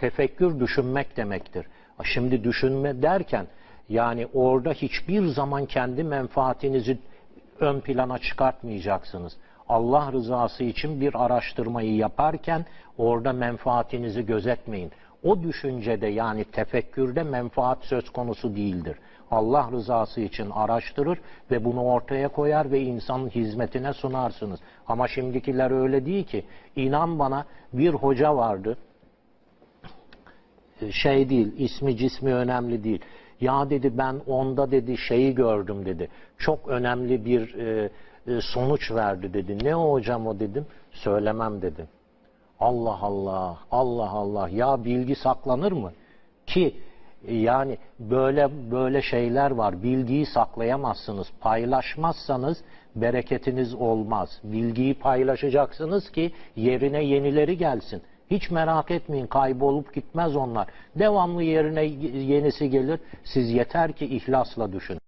Tefekkür düşünmek demektir. Şimdi düşünme derken yani orada hiçbir zaman kendi menfaatinizi ön plana çıkartmayacaksınız. Allah rızası için bir araştırmayı yaparken orada menfaatinizi gözetmeyin. O düşüncede yani tefekkürde menfaat söz konusu değildir. Allah rızası için araştırır ve bunu ortaya koyar ve insanın hizmetine sunarsınız. Ama şimdikiler öyle değil ki. İnan bana bir hoca vardı şey değil, ismi cismi önemli değil. Ya dedi ben onda dedi şeyi gördüm dedi. Çok önemli bir e, e, sonuç verdi dedi. Ne o hocam o dedim. Söylemem dedim. Allah Allah, Allah Allah. Ya bilgi saklanır mı? Ki e, yani böyle böyle şeyler var. Bilgiyi saklayamazsınız. Paylaşmazsanız bereketiniz olmaz. Bilgiyi paylaşacaksınız ki yerine yenileri gelsin. Hiç merak etmeyin kaybolup gitmez onlar. Devamlı yerine yenisi gelir. Siz yeter ki ihlasla düşünün.